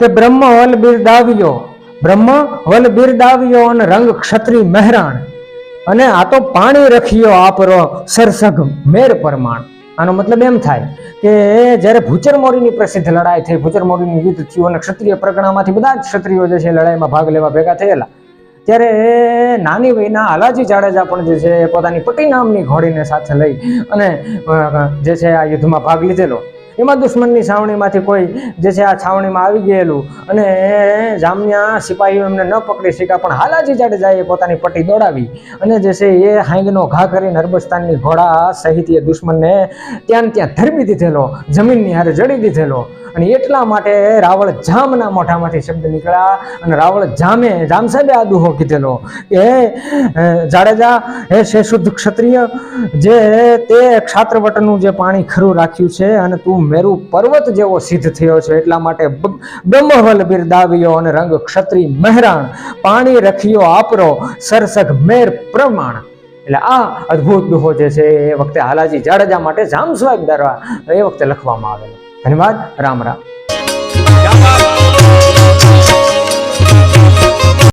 કે બ્રહ્મ વલ બિરદાવ્યો. બ્રહ્મ વલ બિરદાવ્યો અને રંગ ક્ષત્રિય મહેરાણ. અને આ તો પાણી રખ્યો આપરો સરસગ મેર પરમાણ. આનો મતલબ એમ થાય કે જ્યારે ભૂચર મોરીની પ્રસિદ્ધ લડાઈ થઈ, ભૂચર મોરીનું યુદ્ધ થયું અને ક્ષત્રિય પ્રગણામાંથી બધા જ ક્ષત્રિયો જે છે લડાઈમાં ભાગ લેવા ભેગા થયેલા. ત્યારે નાની વયના અલાજી જાડેજા પણ જે છે પોતાની પટી નામની ઘોડીને સાથે લઈ અને જે છે આ યુદ્ધમાં ભાગ લીધેલો. એમાં દુશ્મનની છાવણીમાંથી કોઈ જે છે આ છાવણીમાં આવી ગયેલું. અને જામ્યા સિપાહીઓ એમને ન પકડી શક્યા, પણ હાલાજી જાડેજાએ પોતાની પટ્ટી દોડાવી. અને જે છે એ હાંગનો ઘા કરીને અરબસ્તાનની ઘોડા સહિત એ દુશ્મનને ત્યાં ત્યાં ધરબી દીધેલો, જમીનની હારે જડી દીધેલો. અને એટલા માટે રાવળ જામના મોઢામાંથી શબ્દ નીકળ્યા અને રાવળ જામે, જામ સાહેબે આ દુહો કીધેલો કે જાડેજા, હે છે શુદ્ધ ક્ષત્રિય, જે તે ક્ષાત્રવટનું જે પાણી ખરું રાખ્યું છે અને તું મેરુ પર્વત જેવો સિદ્ધ થયો છે. એટલા માટે બ્રહ્મવલ બિરદાવ્યો અને રંગ ક્ષત્રિય મહેરાણ, પાણી રખિયો આપરો સરસગ મેર પ્રમાણ. એટલે આ અદ્ભુત દુહો જે છે એ વખતે હાલાજી જાડેજા માટે જામ સ્વાગ એ વખતે લખવામાં આવેલો. ધન્યવાદ. રામ રામ.